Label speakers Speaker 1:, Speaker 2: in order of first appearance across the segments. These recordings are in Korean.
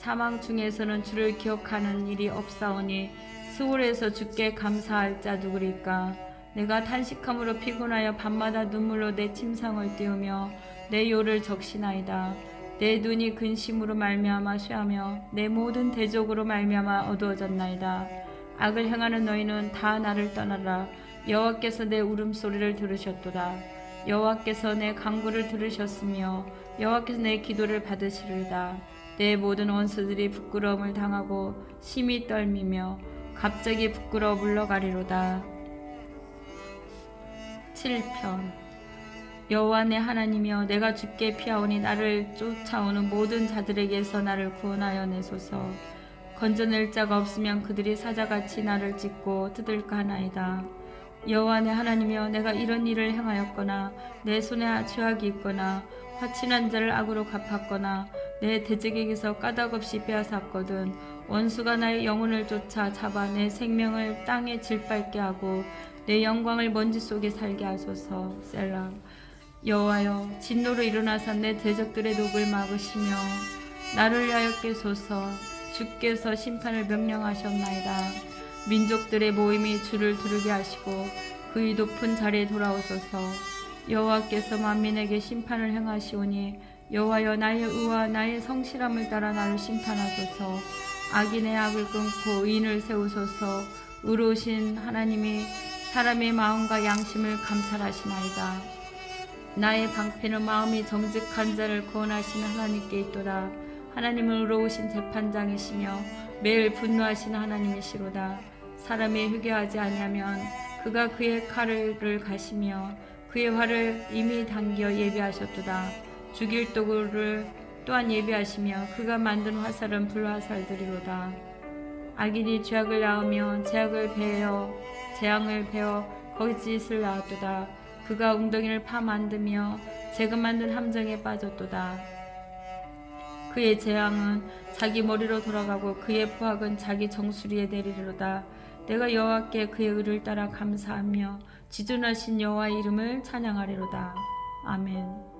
Speaker 1: 사망 중에서는 주를 기억하는 일이 없사오니 수월에서 주께 감사할 자 누구리까? 내가 탄식함으로 피곤하여 밤마다 눈물로 내 침상을 띄우며 내 요를 적시나이다. 내 눈이 근심으로 말미암아 쇠하며 내 모든 대적으로 말미암아 어두워졌나이다. 악을 행하는 너희는 다 나를 떠나라. 여호와께서 내 울음소리를 들으셨도다. 여호와께서 내 간구를 들으셨으며 여호와께서 내 기도를 받으시리다 내 모든 원수들이 부끄러움을 당하고 심히 떨미며 갑자기 부끄러워 물러가리로다. 7편. 여호와 내 하나님이여 내가 주께 피하오니 나를 쫓아오는 모든 자들에게서 나를 구원하여 내소서. 건져낼 자가 없으면 그들이 사자같이 나를 찢고 뜯을까 하나이다. 여호와 내 하나님이여 내가 이런 일을 행하였거나 내 손에 죄악이 있거나 화친한 자를 악으로 갚았거나 내 대적에게서 까닭없이 빼앗았거든. 원수가 나의 영혼을 쫓아 잡아 내 생명을 땅에 질밟게 하고 내 영광을 먼지 속에 살게 하소서 셀라 여호와여 진노로 일어나서 내 대적들의 녹을 막으시며 나를 위하여 깨소서. 주께서 심판을 명령하셨나이다. 민족들의 모임이 주를 두르게 하시고 그의 높은 자리에 돌아오소서. 여호와께서 만민에게 심판을 행하시오니 여호와여 나의 의와 나의 성실함을 따라 나를 심판하소서. 악인의 악을 끊고 의인을 세우소서. 의로우신 하나님이 사람의 마음과 양심을 감찰하시나이다. 나의 방패는 마음이 정직한 자를 구원하시는 하나님께 있도다. 하나님은 의로우신 재판장이시며 매일 분노하시는 하나님이시로다. 사람이 회개하지 아니하면 그가 그의 칼을 가시며 그의 활을 이미 당겨 예비하셨도다 죽일 도구를 또한 예비하시며 그가 만든 화살은 불화살들이로다. 악인이 죄악을 낳으며 죄악을 베어 재앙을 베어 거짓을 낳았도다. 그가 웅덩이를 파 만들며 재금 만든 함정에 빠졌도다. 그의 재앙은 자기 머리로 돌아가고 그의 포악은 자기 정수리에 내리리로다. 내가 여호와께 그의 의를 따라 감사하며 지존하신 여호와의 이름을 찬양하리로다. 아멘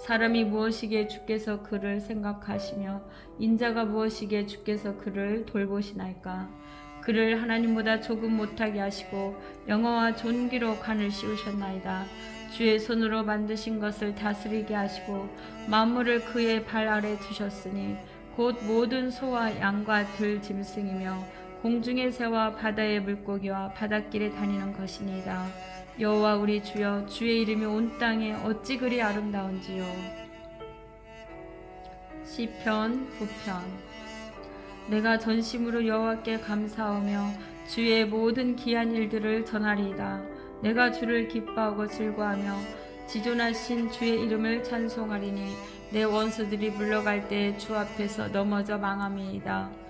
Speaker 1: 사람이 무엇이기에 주께서 그를 생각하시며 인자가 무엇이기에 주께서 그를 돌보시나이까 그를 하나님보다 조금 못하게 하시고 영어와 존귀로 간을 씌우셨나이다 주의 손으로 만드신 것을 다스리게 하시고 만물을 그의 발 아래 두셨으니 곧 모든 소와 양과 들 짐승이며 공중의 새와 바다의 물고기와 바닷길에 다니는 것이니이다. 여호와 우리 주여 주의 이름이 온 땅에 어찌 그리 아름다운지요. 시편 9편 내가 전심으로 여호와께 감사하며 주의 모든 기한 일들을 전하리이다. 내가 주를 기뻐하고 즐거하며 지존하신 주의 이름을 찬송하리니 내 원수들이 물러갈 때 주 앞에서 넘어져 망함이이다.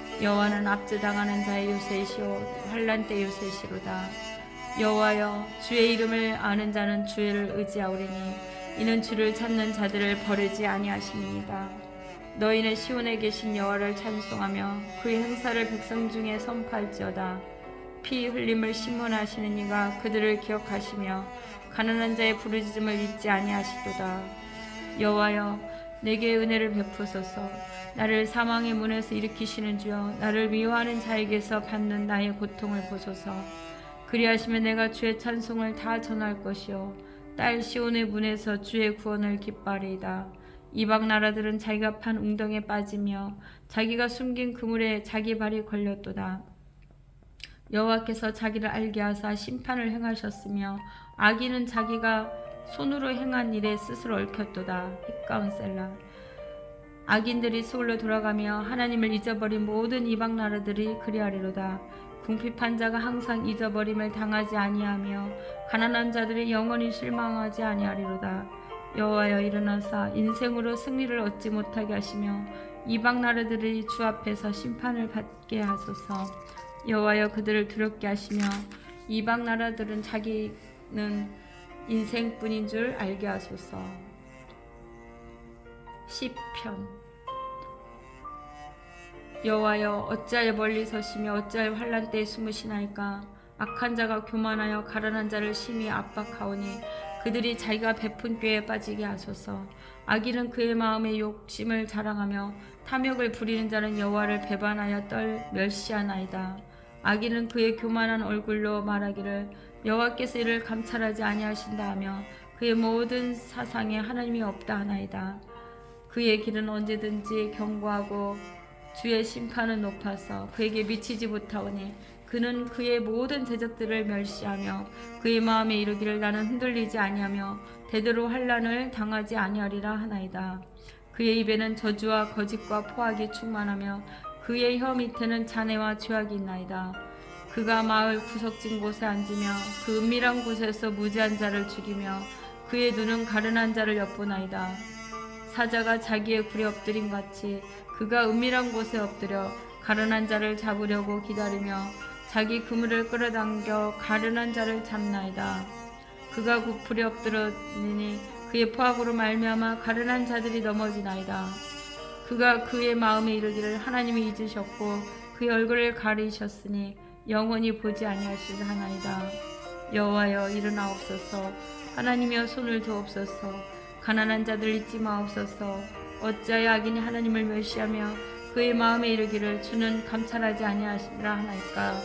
Speaker 1: 여호와는 압제당하는 자의 요새이시오 환란 때 요새이시로다. 여호와여 주의 이름을 아는 자는 주를 의지하오리니 이는 주를 찾는 자들을 버리지 아니하심이니이다. 너희는 시온에 계신 여호와를 찬송하며 그의 행사를 백성 중에 선포할지어다. 피 흘림을 신문하시는 이가 그들을 기억하시며 가난한 자의 부르짖음을 잊지 아니하시도다 여호와여 내게 은혜를 베푸소서. 나를 사망의 문에서 일으키시는 주여 나를 미워하는 자에게서 받는 나의 고통을 보소서. 그리하시면 내가 주의 찬송을 다 전할 것이요 딸 시온의 문에서 주의 구원을 기뻐하리이다. 이방 나라들은 자기가 판 웅덩이에 빠지며 자기가 숨긴 그물에 자기 발이 걸렸도다. 여호와께서 자기를 알게 하사 심판을 행하셨으며 악인은 자기가 손으로 행한 일에 스스로 얽혔도다. 힙가운 셀라. 악인들이 서울로 돌아가며 하나님을 잊어버린 모든 이방 나라들이 그리하리로다. 궁핍한 자가 항상 잊어버림을 당하지 아니하며 가난한 자들이 영원히 실망하지 아니하리로다. 여호와여 일어나사 인생으로 승리를 얻지 못하게 하시며 이방 나라들이 주 앞에서 심판을 받게 하소서. 여호와여 그들을 두렵게 하시며 이방 나라들은 자기는 인생뿐인 줄 알게 하소서. 시편. 여호와여 어찌하여 멀리 서시며 어찌하여 환란 때에 숨으시나이까? 악한 자가 교만하여 가난한 자를 심히 압박하오니 그들이 자기가 베푼 꾀에 빠지게 하소서. 악인은 그의 마음에 욕심을 자랑하며 탐욕을 부리는 자는 여호와를 배반하여 떨 멸시하나이다. 악인은 그의 교만한 얼굴로 말하기를 여호와께서 이를 감찰하지 아니하신다 하며 그의 모든 사상에 하나님이 없다 하나이다. 그의 길은 언제든지 경고하고 주의 심판은 높아서 그에게 미치지 못하오니 그는 그의 모든 제적들을 멸시하며 그의 마음에 이르기를 나는 흔들리지 아니하며 대대로 환란을 당하지 아니하리라 하나이다. 그의 입에는 저주와 거짓과 포악이 충만하며 그의 혀 밑에는 잔해와 죄악이 있나이다. 그가 마을 구석진 곳에 앉으며 그 은밀한 곳에서 무지한 자를 죽이며 그의 눈은 가련한 자를 엿보나이다. 사자가 자기의 굴에 엎드림 같이 그가 은밀한 곳에 엎드려 가련한 자를 잡으려고 기다리며 자기 그물을 끌어당겨 가련한 자를 잡나이다. 그가 구풀에 엎드러니 그의 포악으로 말미암아 가련한 자들이 넘어지나이다. 그가 그의 마음에 이르기를 하나님이 잊으셨고 그의 얼굴을 가리셨으니 영원히 보지 아니하실 하나이다. 여호와여 일어나옵소서. 하나님이여 손을 두옵소서. 가난한 자들 잊지 마옵소서. 어찌하여 악인이 하나님을 멸시하며 그의 마음에 이르기를 주는 감찰하지 아니하시리라 하나이까?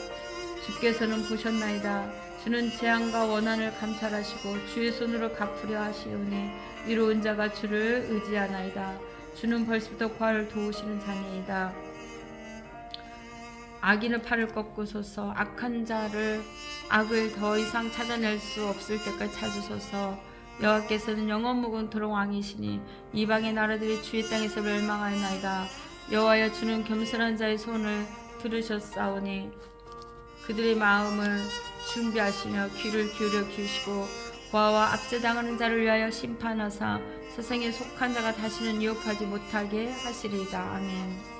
Speaker 1: 주께서는 보셨나이다. 주는 재앙과 원한을 감찰하시고 주의 손으로 갚으려 하시오니 이로운 자가 주를 의지하나이다. 주는 벌써부터 구하를 도우시는 자니이다 악인의 팔을 꺾으소서. 악한 자를 악을 더 이상 찾아낼 수 없을 때까지 찾으소서. 여호와께서는 영원 무궁토록 왕이시니 이방의 나라들이 주의 땅에서 멸망하였나이다. 여호와여 주는 겸손한 자의 손을 들으셨사오니 그들의 마음을 준비하시며 귀를 기울여 키우시고 고아와 압제당하는 자를 위하여 심판하사 세상에 속한 자가 다시는 유업하지 못하게 하시리이다. 아멘